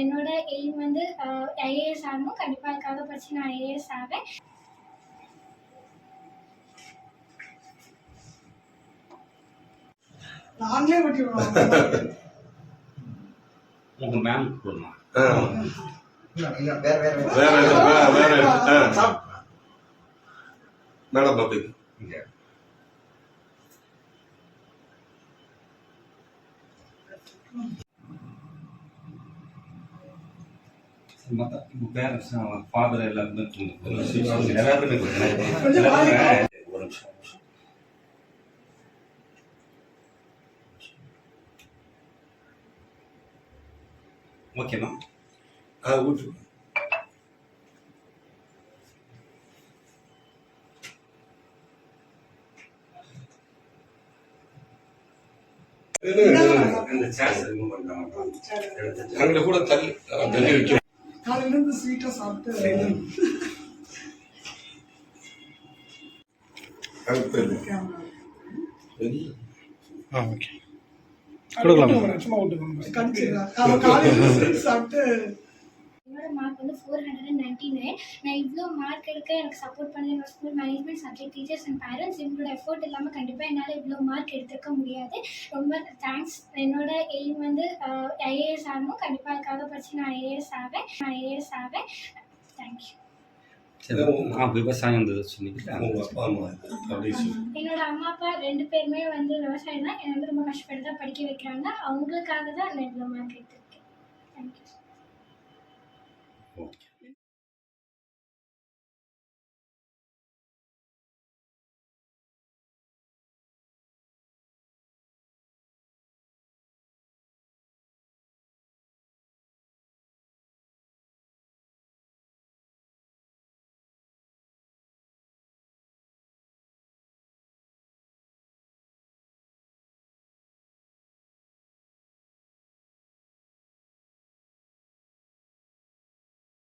என்னோட எய்ம் வந்து ஐஏஎஸ் ஆகணும். கண்டிப்பாக அதுக்காக படிச்சு நான் ஐஏஎஸ் ஆவேன். நாங்களே உங்க மேம் போடணும் பேரண்ட்ஸ் ஃபாதர் எல்லாருமே எல்லாருமே ஒரு நிமிஷம் ஊற்று அங்கே கூட தள்ளி தள்ளி வைக்க காலையில இருந்து ஸ்வீட்டா சாப்பிட்டு. ஆ ஓகே கொடுக்கலாம். சும்மா காலையில sweet சாப்பிட்டு நைன்டி நைன் இவ்வளோ மார்க் எடுக்க எனக்கு சப்போர்ட் பண்ணது என்னோட school management subject teachers and parents இவங்களோட எஃபோர்ட் இல்லாமல் கண்டிப்பாக என்னால் இவ்வளோ மார்க் எடுத்திருக்க முடியாது. ரொம்ப தேங்க்ஸ் என்னோட எய்ம் வந்து ஐஏஎஸ் ஆகணும். கண்டிப்பாக அதுக்காக படிச்சு நான் ஐஏஎஸ் ஆவேன். நான் ஐஏஎஸ் ஆவேன். தேங்க்யூ விவசாயம். என்னோட அம்மா அப்பா ரெண்டு பேருமே வந்து விவசாயம் தான். என்னை வந்து ரொம்ப கஷ்டப்பட்டு தான் படிக்க வைக்கிறாங்க. அவங்களுக்காக தான் நான் இவ்வளோ மார்க் எடுத்திருக்கேன். Thank you okay